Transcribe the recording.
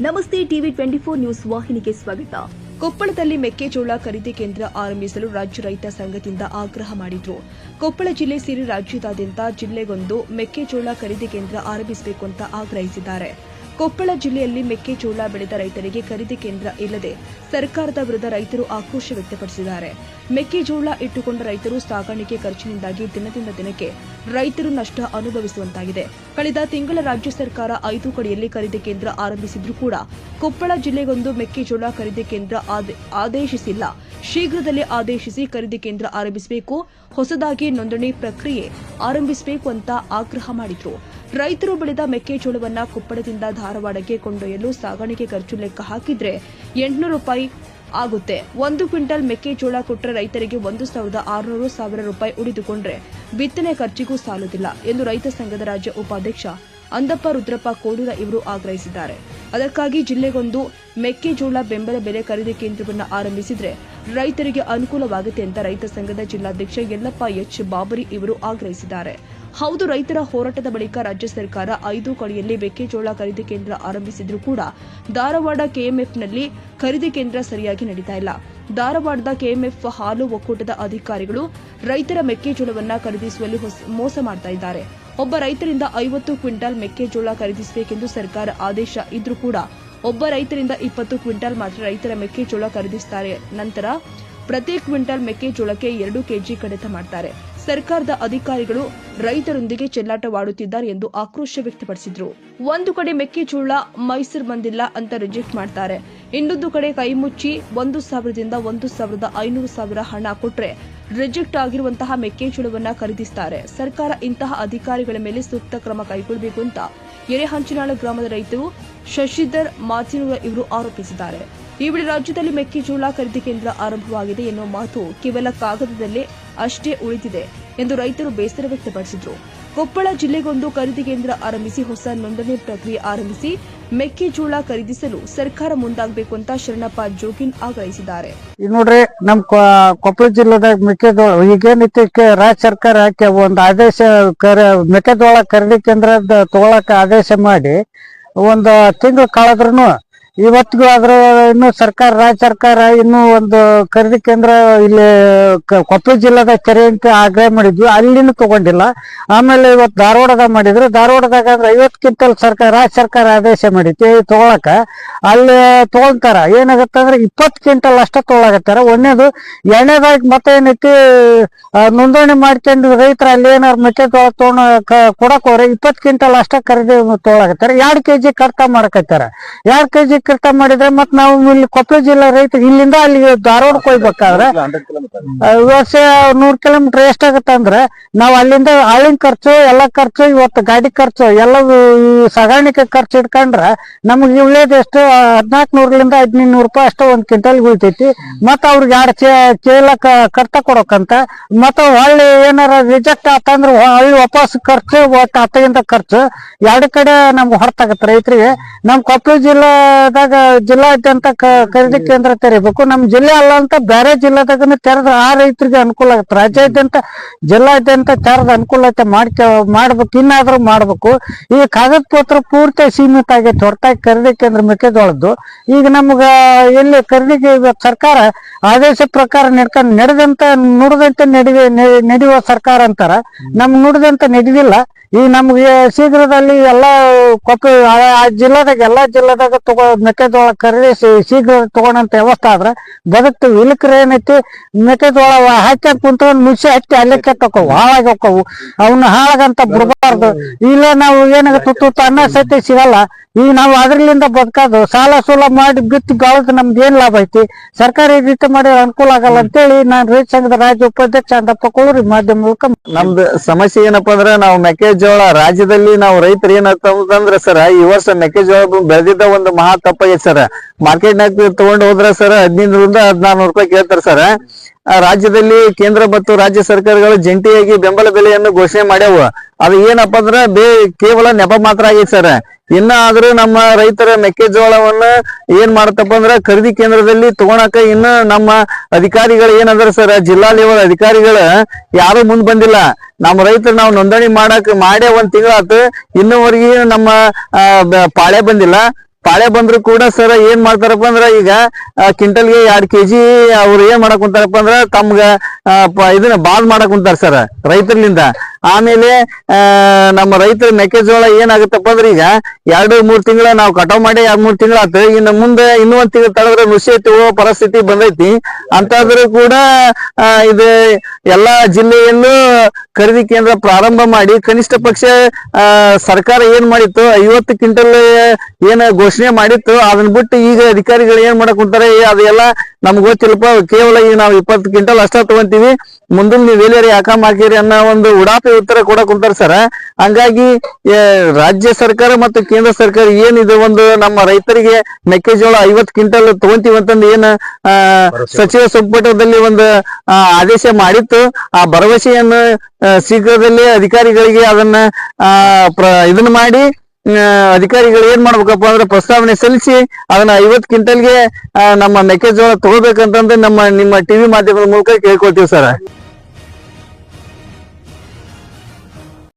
ನಮಸ್ತೆ TV twenty four news ವಾಹಿನಿಗೆ ಸ್ವಾಗತ. ಕೊಪ್ಪಳದಲ್ಲಿ ಮೆಕ್ಕೆಜೋಳ ಖರೀದಿ ಕೇಂದ್ರ ಆರಂಭಿಸಲು ರಾಜ್ಯ ರೈತ ಸಂಘದಿಂದ ಆಗ್ರಹ ಮಾಡಿದ್ರು. ಕೊಪ್ಪಳ ಜಿಲ್ಲೆ ಸೇರಿ ರಾಜ್ಯದಾದ್ಯಂತ ಜಿಲ್ಲೆಗೊಂದು ಮೆಕ್ಕೆಜೋಳ ಖರೀದಿ ಕೇಂದ್ರ ಆರಂಭಿಸಬೇಕು ಅಂತ ಆಗ್ರಹಿಸಿದ್ದಾರೆ. ಕೊಪ್ಪಳ ಜಿಲ್ಲೆಯಲ್ಲಿ ಮೆಕ್ಕೆಜೋಳ ಬೆಳೆದ ರೈತರಿಗೆ ಖರೀದಿ ಕೇಂದ್ರ ಇಲ್ಲದೆ ಸರ್ಕಾರದ ವಿರುದ್ಧ ರೈತರು ಆಕ್ರೋಶ ವ್ಯಕ್ತಪಡಿಸಿದ್ದಾರೆ. ಮೆಕ್ಕೆಜೋಳ ಇಟ್ಟುಕೊಂಡ ರೈತರು ಸಾಗಾಣಿಕೆ ಖರ್ಚಿನಿಂದಾಗಿ ದಿನದಿಂದ ದಿನಕ್ಕೆ ರೈತರು ನಷ್ಟ ಅನುಭವಿಸುವಂತಾಗಿದೆ. ಕಳೆದ ತಿಂಗಳ ರಾಜ್ಯ ಸರ್ಕಾರ ಐದು ಕಡೆಯಲ್ಲಿ ಖರೀದಿ ಕೇಂದ್ರ ಆರಂಭಿಸಿದ್ರೂ ಕೂಡ ಕೊಪ್ಪಳ ಜಿಲ್ಲೆಗೊಂದು ಮೆಕ್ಕೆಜೋಳ ಖರೀದಿ ಕೇಂದ್ರ ಆದೆ- ಆದೇಶಿಸಿಲ್ಲ. ಶೀಘ್ರದಲ್ಲೇ ಆದೇಶಿಸಿ ಖರೀದಿ ಕೇಂದ್ರ ಆರಂಭಿಸಬೇಕು, ಹೊಸದಾಗಿ ನೋಂದಣಿ ಪ್ರಕ್ರಿಯೆ ಆರಂಭಿಸಬೇಕು ಅಂತ ಆಗ್ರಹ ಮಾಡಿದ್ರು. ರೈತರು ಬೆಳೆದ ಮೆಕ್ಕೆಜೋಳವನ್ನು ಕೊಪ್ಪಳದಿಂದ ಧಾರವಾಡಕ್ಕೆ ಕೊಂಡೊಯ್ಯಲು ಸಾಗಾಣಿಕೆ ಖರ್ಚು ಲೆಕ್ಕ ಹಾಕಿದ್ರೆ ಎಂಟುನೂರು ರೂಪಾಯಿ ಆಗುತ್ತೆ. ಒಂದು ಕ್ವಿಂಟಲ್ ಮೆಕ್ಕೆಜೋಳ ಕೊಟ್ಟರೆ ರೈತರಿಗೆ ಒಂದು ಸಾವಿರದ ಆರುನೂರು ಸಾವಿರ ರೂಪಾಯಿ ಉಳಿದುಕೊಂಡ್ರೆ ಬಿತ್ತನೆ ಖರ್ಚಿಗೂ ಸಾಲುದಿಲ್ಲ ಎಂದು ರೈತ ಸಂಘದ ರಾಜ್ಯ ಉಪಾಧ್ಯಕ್ಷ ಅಂದಪ್ಪ ರುದ್ರಪ್ಪ ಕೋಡೂರ ಇವರು ಆಗ್ರಹಿಸಿದ್ದಾರೆ. ಅದಕ್ಕಾಗಿ ಜಿಲ್ಲೆಗೊಂದು ಮೆಕ್ಕೆಜೋಳ ಬೆಂಬಲ ಬೆಲೆ ಖರೀದಿ ಕೇಂದ್ರವನ್ನು ಆರಂಭಿಸಿದ್ರೆ ರೈತರಿಗೆ ಅನುಕೂಲವಾಗುತ್ತೆ ಅಂತ ರೈತ ಸಂಘದ ಜಿಲ್ಲಾಧ್ಯಕ್ಷ ಯಲ್ಲಪ್ಪ ಎಚ್ ಬಾಬರಿ ಇವರು ಆಗ್ರಹಿಸಿದ್ದಾರೆ. ಹೌದು, ರೈತರ ಹೋರಾಟದ ಬಳಿಕ ರಾಜ್ಯ ಸರ್ಕಾರ ಐದು ಕಡೆಯಲ್ಲಿ ಮೆಕ್ಕೆಜೋಳ ಖರೀದಿ ಕೇಂದ್ರ ಆರಂಭಿಸಿದ್ರೂ ಕೂಡ ಧಾರವಾಡ ಕೆಎಂಎಫ್ನಲ್ಲಿ ಖರೀದಿ ಕೇಂದ್ರ ಸರಿಯಾಗಿ ನಡೀತಾ ಇಲ್ಲ. ಧಾರವಾಡದ ಕೆಎಂಎಫ್ ಹಾಲು ಒಕ್ಕೂಟದ ಅಧಿಕಾರಿಗಳು ರೈತರ ಮೆಕ್ಕೆಜೋಳವನ್ನ ಖರೀದಿಸುವಲ್ಲಿ ಮೋಸ ಮಾಡ್ತಾ ಇದ್ದಾರೆ. ಒಬ್ಬ ರೈತರಿಂದ ಐವತ್ತು ಕ್ವಿಂಟಾಲ್ ಮೆಕ್ಕೆಜೋಳ ಖರೀದಿಸಬೇಕೆಂದು ಸರ್ಕಾರ ಆದೇಶ ಇದ್ರೂ ಕೂಡ ಒಬ್ಬ ರೈತರಿಂದ ಇಪ್ಪತ್ತು ಕ್ವಿಂಟಾಲ್ ಮಾತ್ರ ರೈತರ ಮೆಕ್ಕೆಜೋಳ ಖರೀದಿಸುತ್ತಾರೆ ನಂತರ ಪ್ರತಿ ಕ್ವಿಂಟಾಲ್ ಮೆಕ್ಕೆಜೋಳಕ್ಕೆ ಎರಡು ಕೆಜಿ ಕಡಿತ ಮಾಡುತ್ತಾರೆ ಸರ್ಕಾರದ ಅಧಿಕಾರಿಗಳು ರೈತರೊಂದಿಗೆ ಚೆಲ್ಲಾಟವಾಡುತ್ತಿದ್ದಾರೆ ಎಂದು ಆಕ್ರೋಶ ವ್ಯಕ್ತಪಡಿಸಿದ್ರು. ಒಂದು ಕಡೆ ಮೆಕ್ಕೆಜೋಳ ಮೈಸೂರು ಬಂದಿಲ್ಲ ಅಂತ ರಿಜೆಕ್ಟ್ ಮಾಡ್ತಾರೆ. ಇನ್ನೊಂದು ಕಡೆ ಕೈಮುಚ್ಚಿ ಒಂದು ಸಾವಿರದಿಂದ ಒಂದು ಸಾವಿರದ ಐನೂರು ಸಾವಿರ ಹಣ ಕೊಟ್ರೆ ರಿಜೆಕ್ಟ್ ಆಗಿರುವಂತಹ ಮೆಕ್ಕೆಜೋಳವನ್ನು ಖರೀದಿಸುತ್ತಾರೆ ಸರ್ಕಾರ ಇಂತಹ ಅಧಿಕಾರಿಗಳ ಮೇಲೆ ಸೂಕ್ತ ಕ್ರಮ ಕೈಗೊಳ್ಳಬೇಕು ಅಂತ ಎರೆಹಂಚಿನಾಳ ಗ್ರಾಮದ ರೈತರು ಶಶಿಧರ್ ಮಾತಿನೂರ ಇವರು ಆರೋಪಿಸಿದ್ದಾರೆ. ಈ ವೇಳೆ ರಾಜ್ಯದಲ್ಲಿ ಮೆಕ್ಕೆಜೋಳ ಖರೀದಿ ಕೇಂದ್ರ ಆರಂಭವಾಗಿದೆ ಎನ್ನುವ ಮಾತು ಕೇವಲ ಕಾಗದದಲ್ಲೇ ಅಷ್ಟೇ ಉಳಿದಿದೆ ಎಂದು ರೈತರು ಬೇಸರ ವ್ಯಕ್ತಪಡಿಸಿದರು. ಕೊಪ್ಪಳ ಜಿಲ್ಲೆಗೊಂದು ಖರೀದಿ ಕೇಂದ್ರ ಆರಂಭಿಸಿ ಹೊಸ ನೋಂದಣಿ ಪ್ರಕ್ರಿಯೆ ಆರಂಭಿಸಿ ಮೆಕ್ಕೆಜೋಳ ಖರೀದಿಸಲು ಸರ್ಕಾರ ಮುಂದಾಗಬೇಕು ಅಂತ ಶರಣಪ್ಪ ಜೋಗಿನ್ ಆಗ್ರಹಿಸಿದ್ದಾರೆ. ಈಗ ನೋಡ್ರಿ, ನಮ್ ಕೊಪ್ಪಳ ಜಿಲ್ಲೆದಾಗ ಮೆಕ್ಕೆಜೋಳ ಈಗೇನೈತಿ ಕೆ- ರಾಜ್ಯ ಸರ್ಕಾರ ಒಂದು ಆದೇಶ ಕರ, ಮೆಕ್ಕೆಜೋಳ ಖರೀದಿ ಕೇಂದ್ರದ ತಗೊಳಕ ಆದೇಶ ಮಾಡಿ ಒಂದು ತಿಂಗಳು ಕಳೆದ್ರುನು ಇವತ್ತಿಗೂ ಆದ್ರೆ ಇನ್ನು ಸರ್ಕಾರ, ರಾಜ್ಯ ಸರ್ಕಾರ ಇನ್ನು ಒಂದು ಖರೀದಿ ಕೇಂದ್ರ ಇಲ್ಲಿ ಕೊಪ್ಪಳ ಜಿಲ್ಲಾದ ಅಂತ ಆಗ್ರಹ ಮಾಡಿದ್ವಿ. ಅಲ್ಲಿನೂ ತಗೊಂಡಿಲ್ಲ. ಆಮೇಲೆ ಇವತ್ತು ಧಾರವಾಡದ ಮಾಡಿದ್ರು. ಧಾರವಾಡದಾಗ ಅಂದ್ರೆ ಐವತ್ತು ಕ್ವಿಂಟಲ್ ಸರ್ಕಾರ, ರಾಜ್ಯ ಸರ್ಕಾರ ಆದೇಶ ಮಾಡಿತ್ತು. ತಗೊಳಕ. ಅಲ್ಲಿ ತಗೊಂತಾರ. ಏನಾಗತ್ತೆ ಅಂದ್ರೆ ಇಪ್ಪತ್ತು ಕ್ವಿಂಟಲ್ ಅಷ್ಟೇ ತಗೊಳಕತ್ತಾರ. ಒಂದೇದು ಎರಡನೇದಾಗಿ ಮತ್ತೆ ಏನೈತಿ ನೋಂದಣಿ ಮಾಡ್ಕೊಂಡು ರೈತರ ಅಲ್ಲಿ ಏನಾರು ಮೆಕ್ಕೆಜೋಳ ತಗೊಂಡ್ ಕೊಡಕ್ ಹೋದ್ರೆ ಇಪ್ಪತ್ತು ಕ್ವಿಂಟಲ್ ಅಷ್ಟೇ ಖರೀದಿ ತಗೊಳಕತ್ತಾರ. ಎರಡ್ ಕೆಜಿ ಕಡ್ತ ಮಾಡಕತ್ತಾರ. ಎರಡ್ ಕೆಜಿ ಕಡ್ತ ಮಾಡಿದ್ರೆ ಮತ್ ನಾವು ಇಲ್ಲಿ ಕೊಪ್ಪಳ ಜಿಲ್ಲಾ ರೈತ ಇಲ್ಲಿಂದ ಅಲ್ಲಿ ಧಾರವಾಡಕ್ಕೆ ಕೊಯ್ಬೇಕಾದ್ರೆ ವರ್ಷ ನೂರ್ ಕಿಲೋಮೀಟರ್ ಎಷ್ಟಾಗತ್ತ ಅಂದ್ರೆ ನಾವು ಅಲ್ಲಿಂದ ಆಳಿನ ಖರ್ಚು ಎಲ್ಲ ಖರ್ಚು ಇವತ್ತು ಗಾಡಿ ಖರ್ಚು ಎಲ್ಲ ಸಾಗಾಣಿಕೆ ಖರ್ಚು ಇಟ್ಕೊಂಡ್ರ ನಮಗೆ ಉಳಿಯೋದು ಎಷ್ಟು ಹದಿನಾಲ್ಕು ನೂರಲಿಂದ ಹದಿನೈದು ನೂರು ರೂಪಾಯಿ ಅಷ್ಟೋ ಒಂದ್ ಕ್ವಿಂಟಲ್ ಉಳಿತೈತಿ. ಮತ್ತ ಅವ್ರಿಗೆ ಎರಡು ಚೇಲ ಕರ್ತ ಕೊಡೋಕಂತ ಮತ್ತ ಹೊಳ್ಳಿ ಏನಾರ ರಿಜೆಕ್ಟ್ ಆತಂದ್ರೆ ಹಳ್ಳಿ ವಾಪಸ್ ಖರ್ಚು ಒಟ್ಟು ಹತ್ತಗಿಂತ ಖರ್ಚು ಎರಡು ಕಡೆ ನಮ್ಗೆ ಹೊರತಾಗತ್ತೆ ರೈತರಿಗೆ. ನಮ್ ಕೊಪ್ಪಳ ಜಿಲ್ಲಾದಾಗ ಜಿಲ್ಲಾದ್ಯಂತ ಖರೀದಿ ಕೇಂದ್ರ ತೆರಿಬೇಕು. ನಮ್ ಜಿಲ್ಲೆ ಅಲ್ಲ ಅಂತ ಬೇರೆ ಜಿಲ್ಲಾದಾಗ ತೆರೆದ ಆ ರೈತರಿಗೆ ಅನುಕೂಲ ಆಗುತ್ತೆ. ರಾಜ್ಯಾದ್ಯಂತ ಜಿಲ್ಲಾದ್ಯಂತ ತೆರೆದ ಅನುಕೂಲತೆ ಮಾಡ್ಕ ಮಾಡ್ಬೇಕು. ಇನ್ನಾದ್ರೂ ಮಾಡ್ಬೇಕು. ಈ ಕಾಗದ ಪತ್ರ ಪೂರ್ತಿ ಸೀಮಿತ ಆಗೈತೆ. ಹೊರತಾಗಿ ಖರೀದಿ ಕೇಂದ್ರ ಮೆಕ್ಕೆಜೋಳದ್ದು. ಈಗ ನಮ್ಗ ಎಲ್ಲಿ ಖರೀದಿಗೆ ಸರ್ಕಾರ ಆದೇಶ ಪ್ರಕಾರ ನಡ್ಕೊಂಡ್ ನಡೆದಂತ ನುಡಿದಂತೆ ನಡಿವೆ ನಡೆಯುವ ಸರ್ಕಾರ ಅಂತಾರ. ನಮ್ ನುಡಿದಂತ ನಡೆದಿಲ್ಲ. ಈ ನಮ್ಗೆ ಶೀಘ್ರದಲ್ಲಿ ಎಲ್ಲಾ ಕೊಪ್ಪ ಆ ಜಿಲ್ಲಾದಾಗ ಎಲ್ಲಾ ಜಿಲ್ಲಾದಾಗ ತಗೋ ಮೆಕ್ಕೆಜೋಳ ಖರೀದಿಸಿ ಶೀಘ್ರ ತಗೊಳಂತ ವ್ಯವಸ್ಥೆ ಆದ್ರ ಬದುಕ್ತಿವಿ ಇಲ್ಲಕ್ರ ಏನೈತಿ? ಮೆಕ್ಕೆಜೋಳ ಹಾಕ್ಯಾಕ ಕುಂತ್ಕೊಂಡ್ ಮಿಕ್ಸಿ ಹತ್ತಿ ಅಲ್ಲೇ ಕೆಟ್ಟೋಕವು ಹಾಳಾಗಿ ಹೋಕ್ಕವು. ಅವನ್ನ ಹಾಳಾಗಂತ ಬಿಡಬಾರ್ದು. ಇಲ್ಲ ನಾವು ಏನಾಗ ತುತ್ತು ಅನ್ನ ಸತಿ ಸಿಗಲ್ಲ. ಈಗ ನಾವು ಅದ್ರಲಿಂದ ಬದುಕೋದು. ಸಾಲ ಸೂಲ ಮಾಡಿ ಬಿತ್ತು ಗಾಳದ್ ನಮ್ದು ಏನ್ ಲಾಭ ಐತಿ? ಸರ್ಕಾರ ಈ ರೀತಿ ಮಾಡಿ ಅನುಕೂಲ ಆಗಲ್ಲ ಅಂತೇಳಿ ನಾನ್ ರೈತ ಸಂಘದ ರಾಜ್ಯ ಉಪಾಧ್ಯಕ್ಷ ಅಂದಪ್ಪ ಕೋರಿ ಮಾಧ್ಯಮ ಮೂಲಕ ನಮ್ದು ಸಮಸ್ಯೆ ಏನಪ್ಪಾ ಅಂದ್ರೆ ನಾವು ಮೆಕ್ಕೆಜೋಳ ರಾಜ್ಯದಲ್ಲಿ ನಾವು ರೈತರು ಏನಂತಂದ್ರೆ ಸರ್, ಈ ವರ್ಷ ಮೆಕ್ಕೆಜೋಳ ಬೆಳೆದಿದ್ದ ಒಂದು ಮಹಾ ತಪ್ಪಾಗೈತೆ ಸರ್. ಮಾರ್ಕೆಟ್ ನಾಗ ತಗೊಂಡ್ ಹೋದ್ರೆ ಸರ್ ಹದಿನೈದರಿಂದ ಹದಿನಾರು ರೂಪಾಯಿ ಕೇಳ್ತಾರೆ ಸರ್. ರಾಜ್ಯದಲ್ಲಿ ಕೇಂದ್ರ ಮತ್ತು ರಾಜ್ಯ ಸರ್ಕಾರಗಳು ಜಂಟಿಯಾಗಿ ಬೆಂಬಲ ಬೆಲೆಯನ್ನು ಘೋಷಣೆ ಮಾಡ್ಯಾವ. ಅದು ಏನಪ್ಪಾ ಅಂದ್ರೆ ಬೇ ಕೇವಲ ನೆಪ ಮಾತ್ರ ಆಗೈತೆ ಸರ್. ಇನ್ನ ಆದ್ರೂ ನಮ್ಮ ರೈತರ ಮೆಕ್ಕೆಜೋಳವನ್ನ ಏನ್ ಮಾಡತ್ತಪ್ಪ ಅಂದ್ರ ಖರೀದಿ ಕೇಂದ್ರದಲ್ಲಿ ತಗೊಳಕ ಇನ್ನ ನಮ್ಮ ಅಧಿಕಾರಿಗಳು ಏನಂದ್ರ ಸರ್ ಜಿಲ್ಲಾ ಲೆವೆಲ್ ಅಧಿಕಾರಿಗಳ ಯಾರು ಮುಂದ್ ಬಂದಿಲ್ಲ. ನಮ್ಮ ರೈತರು ನಾವು ನೋಂದಣಿ ಮಾಡಕ್ ಮಾಡೇ ಒಂದ್ ತಿಂಗಳಾತು ಇನ್ನೂವರೆಗೆ ನಮ್ಮ ಪಾಳೆ ಬಂದಿಲ್ಲ. ಪಾಳೆ ಬಂದ್ರು ಕೂಡ ಸರ್ ಏನ್ ಮಾಡ್ತಾರಪ್ಪ ಅಂದ್ರ ಈಗ ಕ್ವಿಂಟಲ್ಗೆ ಎರಡ್ ಕೆಜಿ ಅವ್ರು ಏನ್ ಮಾಡಕ್ ಕುಂತಾರಪ್ಪ ಅಂದ್ರ ತಮ್ಗ ಇದನ್ನ ಬಾದ್ ಮಾಡಕ್ ಕುಂತಾರ ಸರ್ ರೈತರ್ಲಿಂದ. ಆಮೇಲೆ ನಮ್ಮ ರೈತರ ಮೆಕ್ಕೆಜೋಳ ಏನಾಗುತ್ತಪ್ಪ ಅಂದ್ರೆ ಈಗ ಎರಡು, ಮೂರ್ ತಿಂಗಳ ನಾವು ಕಟಾವ್ ಮಾಡಿ ಎರಡ್, ಮೂರ್ ತಿಂಗಳ ಆತು. ಇನ್ನು ಮುಂದೆ ಇನ್ನೂ ಒಂದ್ ತಿಂಗಳು ತಳದ್ರೆ ನುಸಿ ಹೋಗೋ ಪರಿಸ್ಥಿತಿ ಬಂದೈತಿ. ಅಂತಾದ್ರೂ ಕೂಡ ಇದ ಎಲ್ಲಾ ಜಿಲ್ಲೆಯಲ್ಲೂ ಖರೀದಿ ಕೇಂದ್ರ ಪ್ರಾರಂಭ ಮಾಡಿ ಕನಿಷ್ಠ ಪಕ್ಷ ಸರ್ಕಾರ ಏನ್ ಮಾಡಿತ್ತು, ಐವತ್ತು ಕ್ವಿಂಟಲ್ ಏನ ಘೋಷಣೆ ಮಾಡಿತ್ತು ಅದನ್ನ ಬಿಟ್ಟು ಈಗ ಅಧಿಕಾರಿಗಳು ಏನ್ ಮಾಡಕ್ ಕುಂತಾರೆ, ಅದೆಲ್ಲ ನಮ್ಗ್ ಗೊತ್ತಿಲ್ಲಪ್ಪ. ಕೇವಲ ಈಗ ನಾವು ಇಪ್ಪತ್ತು ಕ್ವಿಂಟಲ್ ಅಷ್ಟ ತಗೊಂತೀವಿ. ಮುಂದಿನ ನೀವ್ ಎಲ್ಲಾರಿ ಯಾಕಮ್ ಹಾಕಿರಿ ಅನ್ನೋ ಒಂದು ಉಡಾಪಿ ಉತ್ತರ ಕೊಡಕ್ ಕುಂತಾರ ಸರ್. ಹಂಗಾಗಿ ರಾಜ್ಯ ಸರ್ಕಾರ ಮತ್ತು ಕೇಂದ್ರ ಸರ್ಕಾರ ಏನಿದೆ ಒಂದು ನಮ್ಮ ರೈತರಿಗೆ ಮೆಕ್ಕೆಜೋಳ ಐವತ್ ಕ್ವಿಂಟಲ್ ತಗೊಂತೀವಿ ಅಂತಂದು ಏನ್ ಸಚಿವ ಸಂಪುಟದಲ್ಲಿ ಒಂದು ಆದೇಶ ಮಾಡಿತ್ತು. ಆ ಭರವಸೆಯನ್ನು ಶೀಘ್ರದಲ್ಲಿ ಅಧಿಕಾರಿಗಳಿಗೆ ಅದನ್ನ ಇದನ್ನ ಮಾಡಿ ಅಧಿಕಾರಿಗಳು ಏನ್ ಮಾಡ್ಬೇಕಪ್ಪ ಅಂದ್ರೆ ಪ್ರಸ್ತಾವನೆ ಸಲ್ಲಿಸಿ ಅದನ್ನ ಐವತ್ ಕ್ವಿಂಟಲ್ಗೆ ನಮ್ಮ ಮೆಕ್ಕೆಜೋಳ ತಗೋಬೇಕಂತಂದ್ರೆ ನಮ್ಮ, ನಿಮ್ಮ ಟಿವಿ ಮಾಧ್ಯಮದ ಮೂಲಕ ಕೇಳ್ಕೊಳ್ತೀವಿ ಸರ್.